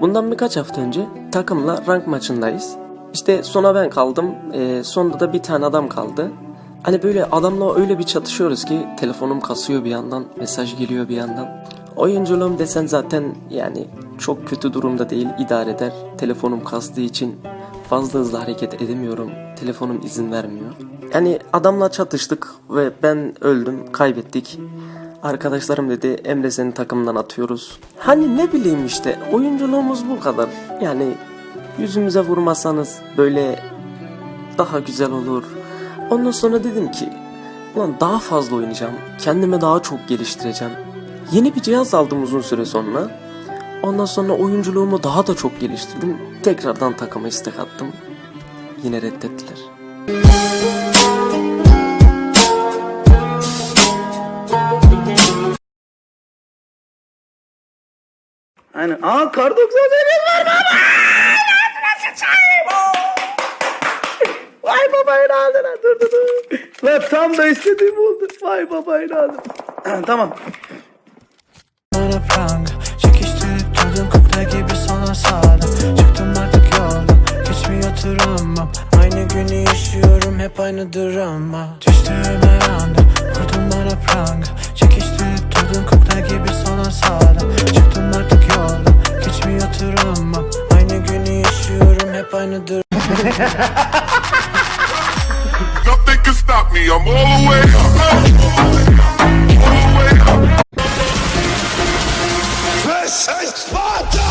Bundan birkaç hafta önce takımla rank maçındayız. İşte sona ben kaldım. Ee, sonda da bir tane adam kaldı. Hani böyle adamla öyle bir çatışıyoruz ki telefonum kasıyor bir yandan, mesaj geliyor bir yandan. Oyunculuğum desen zaten yani çok kötü durumda değil, idare eder. Telefonum kastığı için fazla hızlı hareket edemiyorum. Telefonum izin vermiyor. Yani adamla çatıştık ve ben öldüm, kaybettik. Arkadaşlarım dedi Emre seni takımdan atıyoruz. Hani ne bileyim işte oyunculuğumuz bu kadar. Yani yüzümüze vurmasanız böyle daha güzel olur. Ondan sonra dedim ki ulan daha fazla oynayacağım. Kendimi daha çok geliştireceğim. Yeni bir cihaz aldım uzun süre sonra. Ondan sonra oyunculuğumu daha da çok geliştirdim. Tekrardan takıma istek attım. Yine reddettiler. Aynen. Aa kar 98 var baba. Nasıl? Vay baba inadına dur dur dur. Lan tam da istediğim oldu. Vay baba inadına. tamam. Aynı günü yaşıyorum hep aynı drama Düştüğüme yandım Vurdum bana pranga Çekiştirip durdum kukla gibi sona sağdım Çıktım artık aynıdır Nothing can stop me, I'm all the way This is Sparta!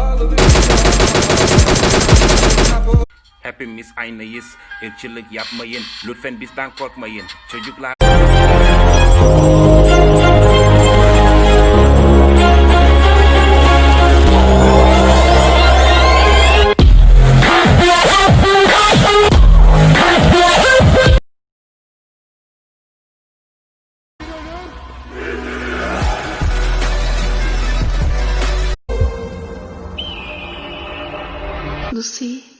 Hepimiz aynıyız. Irkçılık yapmayın. Lütfen bizden korkmayın. Çocuklar Lucy.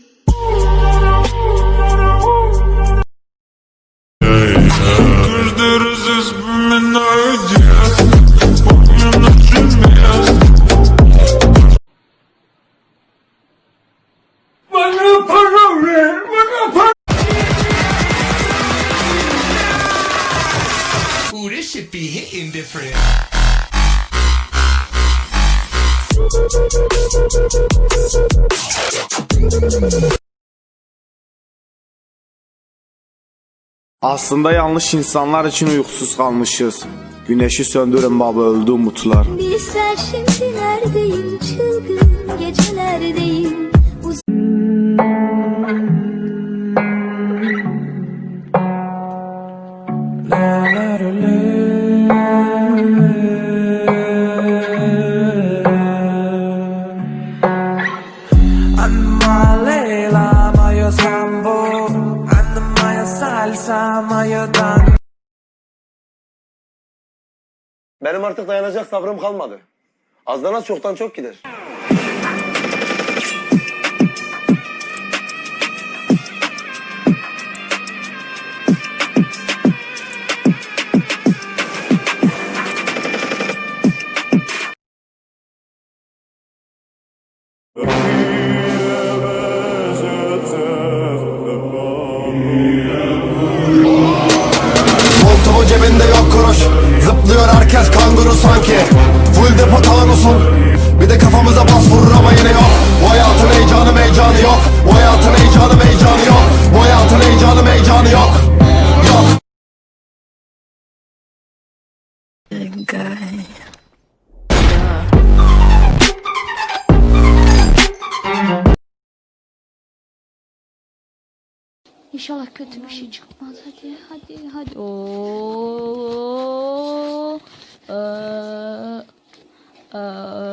Different Aslında yanlış insanlar için uykusuz kalmışız. Güneşi söndürün baba öldü umutlar. Bilsen şimdi neredeyim çılgın gecelerdeyim Anma salsa Mayo dan Benim artık dayanacak sabrım kalmadı. Azdan az çoktan çok gider. İnşallah kötü bir şey çıkmaz. Hadi hadi hadi. Oo. Ee, ee.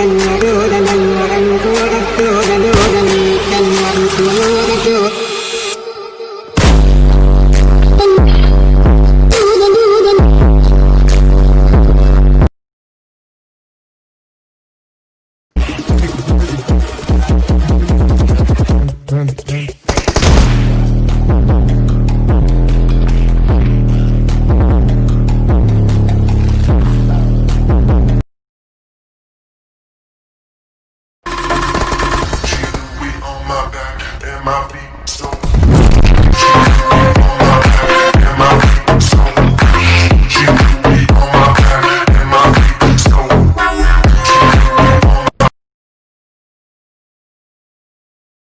Ben yerim, ben yerim